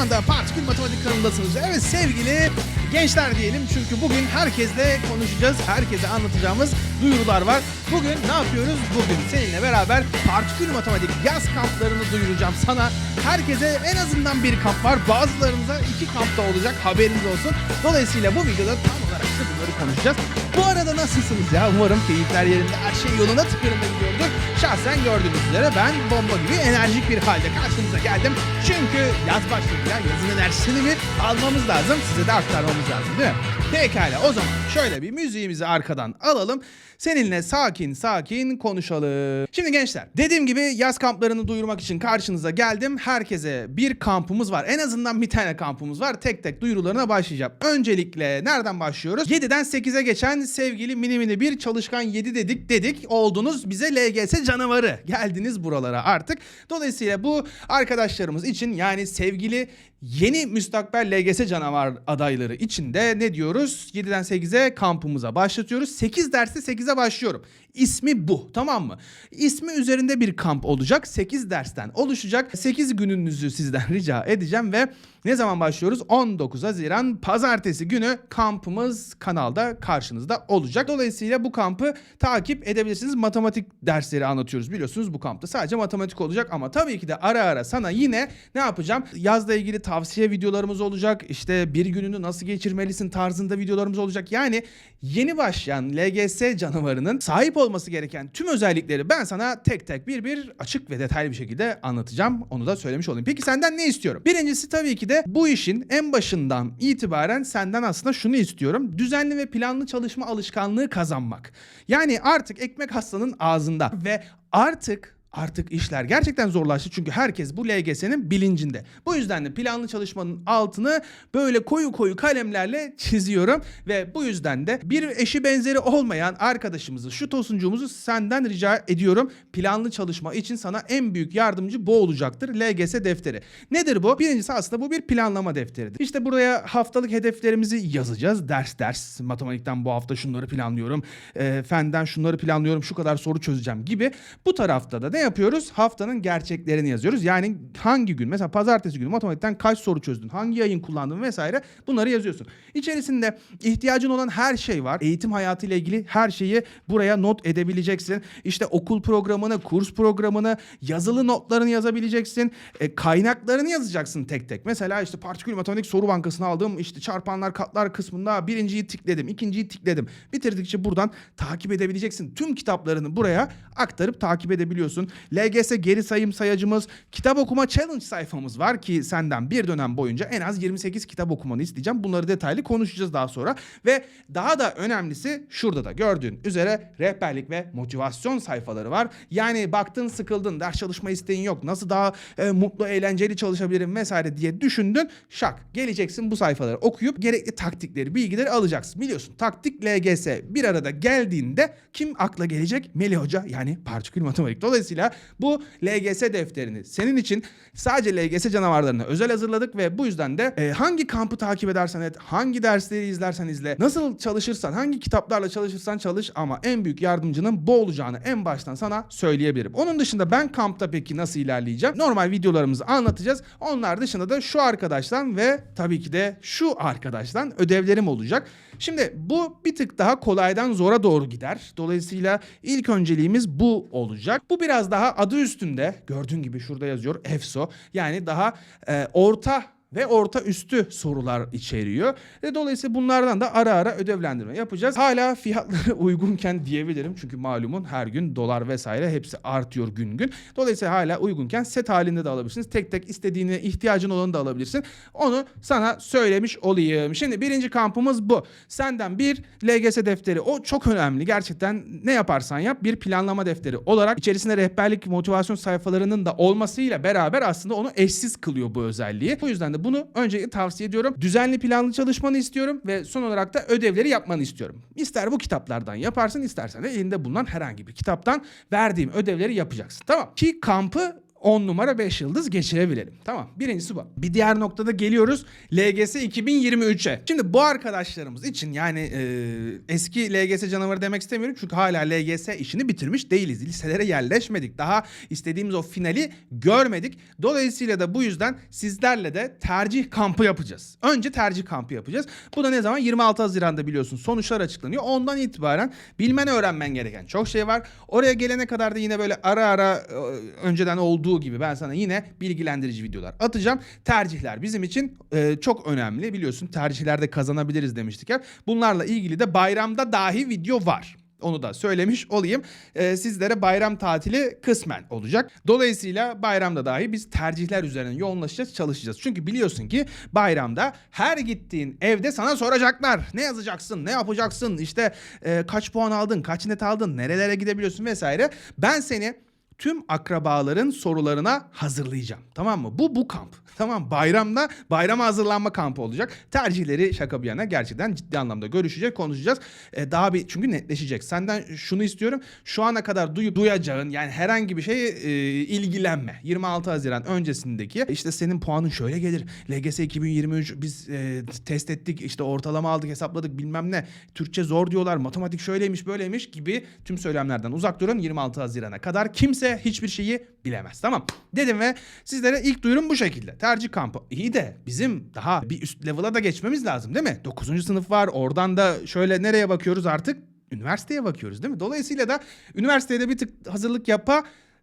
anda Partikül Matematik kanalındasınız. Evet sevgili gençler diyelim çünkü bugün herkesle konuşacağız. Herkese anlatacağımız duyurular var. Bugün ne yapıyoruz? Bugün seninle beraber Partikül Matematik yaz kamplarını duyuracağım sana. Herkese en azından bir kamp var. Bazılarınıza iki kamp da olacak haberiniz olsun. Dolayısıyla bu videoda tam olarak bunları konuşacağız. Bu arada nasılsınız ya? Umarım keyifler yerinde, her şey yoluna tıkırında gidiyordur. Şahsen gördüğünüz üzere ben bomba gibi enerjik bir halde karşınıza geldim. Çünkü yaz başladı ya. Yazın enerjisini bir almamız lazım. Size de aktarmamız lazım değil mi? Pekala o zaman şöyle bir müziğimizi arkadan alalım. Seninle sakin sakin konuşalım. Şimdi gençler dediğim gibi yaz kamplarını duyurmak için karşınıza geldim. Herkese bir kampımız var. En azından bir tane kampımız var. Tek tek duyurularına başlayacağım. Öncelikle nereden başlıyoruz? 7'den 8'e geçen sevgili mini mini bir çalışkan 7 dedik dedik. Oldunuz bize LGS canavarı. Geldiniz buralara artık. Dolayısıyla bu arkadaşlarımız için yani sevgili yeni müstakbel LGS canavar adayları için de ne diyoruz? 7'den 8'e kampımıza başlatıyoruz. 8 derste 8'e başlıyorum. İsmi bu tamam mı? İsmi üzerinde bir kamp olacak. 8 dersten oluşacak. 8 gününüzü sizden rica edeceğim ve ne zaman başlıyoruz? 19 Haziran pazartesi günü kampımız kanalda karşınızda olacak. Dolayısıyla bu kampı takip edebilirsiniz. Matematik dersleri anlatıyoruz biliyorsunuz bu kampta. Sadece matematik olacak ama tabii ki de ara ara sana yine ne yapacağım? Yazla ilgili tavsiye videolarımız olacak. İşte bir gününü nasıl geçirmelisin tarzında videolarımız olacak. Yani yeni başlayan LGS canavarının sahip olması gereken tüm özellikleri ben sana tek tek bir bir açık ve detaylı bir şekilde anlatacağım. Onu da söylemiş olayım. Peki senden ne istiyorum? Birincisi tabii ki de bu işin en başından itibaren senden aslında şunu istiyorum. Düzenli ve planlı çalışma alışkanlığı kazanmak. Yani artık ekmek hastanın ağzında ve artık Artık işler gerçekten zorlaştı çünkü herkes bu LGS'nin bilincinde. Bu yüzden de planlı çalışmanın altını böyle koyu koyu kalemlerle çiziyorum ve bu yüzden de bir eşi benzeri olmayan arkadaşımızı, şu tosuncumuzu senden rica ediyorum. Planlı çalışma için sana en büyük yardımcı bu olacaktır. LGS defteri. Nedir bu? Birincisi aslında bu bir planlama defteridir. İşte buraya haftalık hedeflerimizi yazacağız. Ders ders. Matematikten bu hafta şunları planlıyorum. E, fenden şunları planlıyorum. Şu kadar soru çözeceğim gibi. Bu tarafta da ne yapıyoruz? Haftanın gerçeklerini yazıyoruz. Yani hangi gün mesela pazartesi günü matematikten kaç soru çözdün? Hangi yayın kullandın vesaire bunları yazıyorsun. İçerisinde ihtiyacın olan her şey var. Eğitim hayatı ile ilgili her şeyi buraya not edebileceksin. İşte okul programını, kurs programını, yazılı notlarını yazabileceksin. E, kaynaklarını yazacaksın tek tek. Mesela işte partikül matematik soru bankasını aldım. İşte çarpanlar katlar kısmında birinciyi tikledim, ikinciyi tikledim. Bitirdikçe buradan takip edebileceksin. Tüm kitaplarını buraya aktarıp takip edebiliyorsun. LGS geri sayım sayacımız, kitap okuma challenge sayfamız var ki senden bir dönem boyunca en az 28 kitap okumanı isteyeceğim. Bunları detaylı konuşacağız daha sonra. Ve daha da önemlisi şurada da gördüğün üzere rehberlik ve motivasyon sayfaları var. Yani baktın sıkıldın, ders çalışma isteğin yok. Nasıl daha e, mutlu, eğlenceli çalışabilirim vesaire diye düşündün. Şak geleceksin bu sayfaları okuyup gerekli taktikleri, bilgileri alacaksın. Biliyorsun taktik LGS bir arada geldiğinde kim akla gelecek? Melih Hoca yani partikül matematik. Dolayısıyla bu LGS defterini senin için sadece LGS canavarlarına özel hazırladık ve bu yüzden de e, hangi kampı takip edersen et, hangi dersleri izlersen izle, nasıl çalışırsan, hangi kitaplarla çalışırsan çalış ama en büyük yardımcının bu olacağını en baştan sana söyleyebilirim. Onun dışında ben kampta peki nasıl ilerleyeceğim? Normal videolarımızı anlatacağız. Onlar dışında da şu arkadaştan ve tabii ki de şu arkadaştan ödevlerim olacak. Şimdi bu bir tık daha kolaydan zora doğru gider. Dolayısıyla ilk önceliğimiz bu olacak. Bu biraz daha adı üstünde gördüğün gibi şurada yazıyor EFSO. Yani daha e, orta ve orta üstü sorular içeriyor. Ve dolayısıyla bunlardan da ara ara ödevlendirme yapacağız. Hala fiyatları uygunken diyebilirim. Çünkü malumun her gün dolar vesaire hepsi artıyor gün gün. Dolayısıyla hala uygunken set halinde de alabilirsiniz. Tek tek istediğine ihtiyacın olanı da alabilirsin. Onu sana söylemiş olayım. Şimdi birinci kampımız bu. Senden bir LGS defteri. O çok önemli. Gerçekten ne yaparsan yap bir planlama defteri olarak içerisinde rehberlik motivasyon sayfalarının da olmasıyla beraber aslında onu eşsiz kılıyor bu özelliği. Bu yüzden de bunu öncelikle tavsiye ediyorum. Düzenli planlı çalışmanı istiyorum ve son olarak da ödevleri yapmanı istiyorum. İster bu kitaplardan yaparsın istersen de elinde bulunan herhangi bir kitaptan verdiğim ödevleri yapacaksın. Tamam. Ki kampı 10 numara 5 yıldız geçirebilelim. Tamam birincisi bu. Bir diğer noktada geliyoruz LGS 2023'e. Şimdi bu arkadaşlarımız için yani e, eski LGS canavarı demek istemiyorum. Çünkü hala LGS işini bitirmiş değiliz. Liselere yerleşmedik. Daha istediğimiz o finali görmedik. Dolayısıyla da bu yüzden sizlerle de tercih kampı yapacağız. Önce tercih kampı yapacağız. Bu da ne zaman? 26 Haziran'da biliyorsun sonuçlar açıklanıyor. Ondan itibaren bilmen öğrenmen gereken çok şey var. Oraya gelene kadar da yine böyle ara ara e, önceden olduğu gibi ben sana yine bilgilendirici videolar atacağım. Tercihler bizim için e, çok önemli. Biliyorsun tercihlerde kazanabiliriz demiştik hep. Bunlarla ilgili de bayramda dahi video var. Onu da söylemiş olayım. Ee, sizlere bayram tatili kısmen olacak. Dolayısıyla bayramda dahi biz tercihler üzerine yoğunlaşacağız, çalışacağız. Çünkü biliyorsun ki bayramda her gittiğin evde sana soracaklar. Ne yazacaksın, ne yapacaksın, işte e, kaç puan aldın, kaç net aldın, nerelere gidebiliyorsun vesaire. Ben seni tüm akrabaların sorularına hazırlayacağım. Tamam mı? Bu bu kamp. Tamam bayramda bayrama hazırlanma kampı olacak. Tercihleri şaka bir yana gerçekten ciddi anlamda görüşeceğiz, konuşacağız. Ee, daha bir çünkü netleşecek. Senden şunu istiyorum. Şu ana kadar duyup duyacağın yani herhangi bir şeye e, ilgilenme. 26 Haziran öncesindeki işte senin puanın şöyle gelir. LGS 2023 biz e, test ettik işte ortalama aldık hesapladık bilmem ne. Türkçe zor diyorlar. Matematik şöyleymiş böyleymiş gibi tüm söylemlerden uzak durun 26 Haziran'a kadar kimse hiçbir şeyi bilemez. Tamam dedim ve sizlere ilk duyurum bu şekilde. Tercih kampı. İyi de bizim daha bir üst level'a da geçmemiz lazım değil mi? 9. sınıf var. Oradan da şöyle nereye bakıyoruz artık? Üniversiteye bakıyoruz değil mi? Dolayısıyla da üniversitede bir tık hazırlık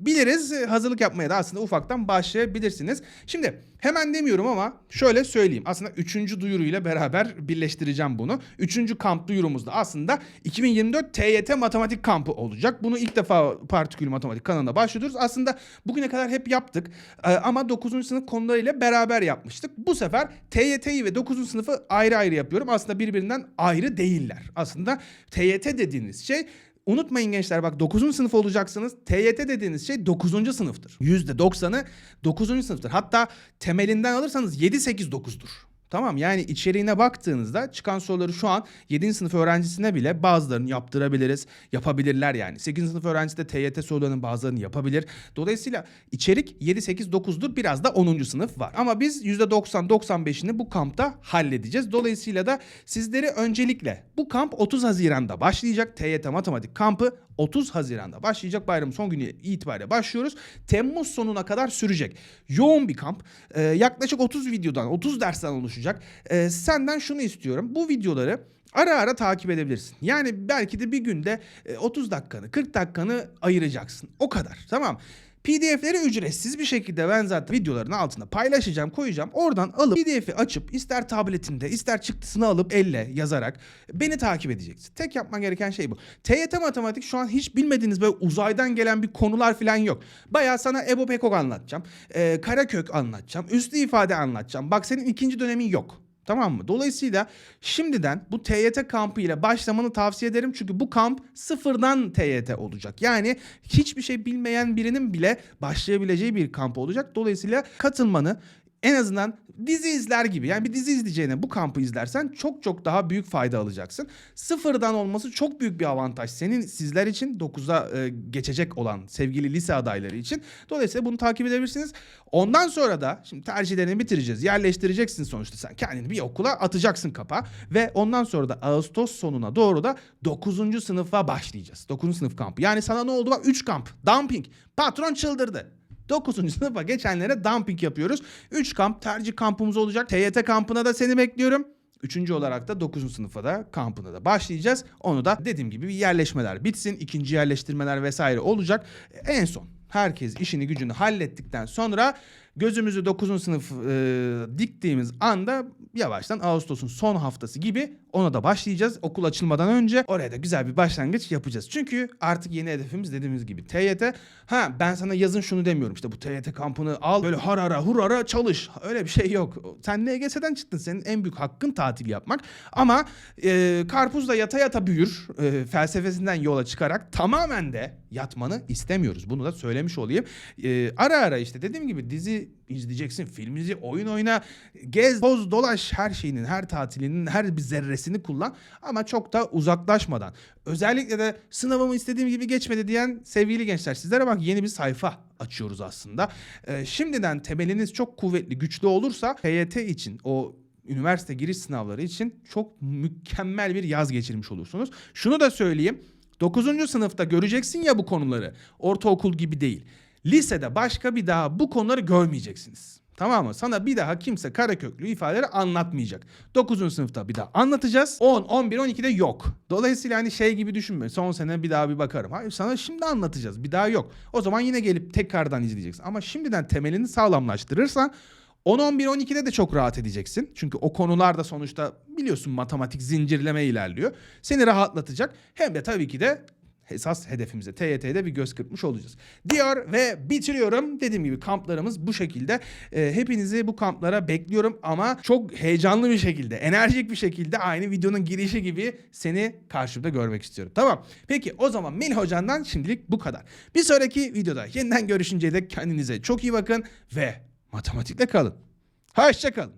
yapabiliriz. Hazırlık yapmaya da aslında ufaktan başlayabilirsiniz. Şimdi hemen demiyorum ama şöyle söyleyeyim. Aslında üçüncü duyuruyla beraber birleştireceğim bunu. Üçüncü kamp duyurumuzda aslında 2024 TYT matematik kampı olacak. Bunu ilk defa Partikül Matematik kanalına başlıyoruz. Aslında bugüne kadar hep yaptık Ee, ama 9. sınıf konularıyla beraber yapmıştık. Bu sefer TYT'yi ve 9. sınıfı ayrı ayrı yapıyorum. Aslında birbirinden ayrı değiller. Aslında TYT dediğiniz şey Unutmayın gençler bak 9. sınıf olacaksınız. TYT dediğiniz şey 9. sınıftır. %90'ı 9. sınıftır. Hatta temelinden alırsanız 7 8 9'dur. Tamam yani içeriğine baktığınızda çıkan soruları şu an 7. sınıf öğrencisine bile bazılarını yaptırabiliriz. Yapabilirler yani. 8. sınıf öğrencisi de TYT sorularının bazılarını yapabilir. Dolayısıyla içerik 7 8 9'dur. Biraz da 10. sınıf var. Ama biz %90 95'ini bu kampta halledeceğiz. Dolayısıyla da sizleri öncelikle bu kamp 30 Haziran'da başlayacak. TYT matematik kampı 30 Haziran'da başlayacak. Bayramın son günü itibariyle başlıyoruz. Temmuz sonuna kadar sürecek. Yoğun bir kamp. Ee, yaklaşık 30 videodan, 30 dersten oluşacak. Ee, senden şunu istiyorum. Bu videoları ara ara takip edebilirsin. Yani belki de bir günde e, 30 dakikanı, 40 dakikanı ayıracaksın. O kadar. Tamam. PDF'leri ücretsiz bir şekilde ben zaten videoların altına paylaşacağım, koyacağım. Oradan alıp PDF'i açıp ister tabletinde ister çıktısını alıp elle yazarak beni takip edeceksin. Tek yapman gereken şey bu. TYT matematik şu an hiç bilmediğiniz böyle uzaydan gelen bir konular falan yok. Bayağı sana Ebo Pekok anlatacağım. Ee, Karakök anlatacağım. Üslü ifade anlatacağım. Bak senin ikinci dönemin yok. Tamam mı? Dolayısıyla şimdiden bu TYT kampı ile başlamanı tavsiye ederim. Çünkü bu kamp sıfırdan TYT olacak. Yani hiçbir şey bilmeyen birinin bile başlayabileceği bir kamp olacak. Dolayısıyla katılmanı en azından dizi izler gibi yani bir dizi izleyeceğine bu kampı izlersen çok çok daha büyük fayda alacaksın. Sıfırdan olması çok büyük bir avantaj senin sizler için 9'a e, geçecek olan sevgili lise adayları için. Dolayısıyla bunu takip edebilirsiniz. Ondan sonra da şimdi tercihlerini bitireceğiz. Yerleştireceksin sonuçta sen kendini bir okula atacaksın kapa ve ondan sonra da Ağustos sonuna doğru da 9. sınıfa başlayacağız. 9. sınıf kampı. Yani sana ne oldu bak 3 kamp. Dumping. Patron çıldırdı. 9. sınıfa geçenlere dumping yapıyoruz. 3 kamp tercih kampımız olacak. TYT kampına da seni bekliyorum. Üçüncü olarak da 9. sınıfa da kampına da başlayacağız. Onu da dediğim gibi bir yerleşmeler bitsin. ikinci yerleştirmeler vesaire olacak. En son herkes işini gücünü hallettikten sonra gözümüzü 9. sınıf e, diktiğimiz anda yavaştan Ağustos'un son haftası gibi ona da başlayacağız. Okul açılmadan önce oraya da güzel bir başlangıç yapacağız. Çünkü artık yeni hedefimiz dediğimiz gibi TYT. Ha ben sana yazın şunu demiyorum işte bu TYT kampını al böyle harara hurara çalış. Öyle bir şey yok. Sen LGS'den çıktın. Senin en büyük hakkın tatil yapmak. Ama e, karpuz da yata yata büyür e, felsefesinden yola çıkarak tamamen de yatmanı istemiyoruz. Bunu da söylemiş olayım. Ee, ara ara işte dediğim gibi dizi izleyeceksin, film izle, oyun oyna, gez, toz, dolaş her şeyinin, her tatilinin her bir zerresini kullan ama çok da uzaklaşmadan. Özellikle de sınavımı istediğim gibi geçmedi diyen sevgili gençler sizlere bak yeni bir sayfa açıyoruz aslında. Ee, şimdiden temeliniz çok kuvvetli, güçlü olursa TYT için o üniversite giriş sınavları için çok mükemmel bir yaz geçirmiş olursunuz. Şunu da söyleyeyim. 9. sınıfta göreceksin ya bu konuları. Ortaokul gibi değil. Lisede başka bir daha bu konuları görmeyeceksiniz. Tamam mı? Sana bir daha kimse kareköklü ifadeleri anlatmayacak. 9. sınıfta bir daha anlatacağız. 10, 11, 12'de yok. Dolayısıyla hani şey gibi düşünme. Son sene bir daha bir bakarım. Hayır sana şimdi anlatacağız. Bir daha yok. O zaman yine gelip tekrardan izleyeceksin. Ama şimdiden temelini sağlamlaştırırsan 10, 11, 12'de de çok rahat edeceksin. Çünkü o konularda sonuçta biliyorsun matematik zincirleme ilerliyor. Seni rahatlatacak. Hem de tabii ki de esas hedefimize TYT'de bir göz kırpmış olacağız. Diyor ve bitiriyorum. Dediğim gibi kamplarımız bu şekilde. Ee, hepinizi bu kamplara bekliyorum ama çok heyecanlı bir şekilde, enerjik bir şekilde aynı videonun girişi gibi seni karşımda görmek istiyorum. Tamam. Peki o zaman Melih Hoca'ndan şimdilik bu kadar. Bir sonraki videoda yeniden görüşünceye dek kendinize çok iyi bakın ve matematikle kalın. Hoşça kalın.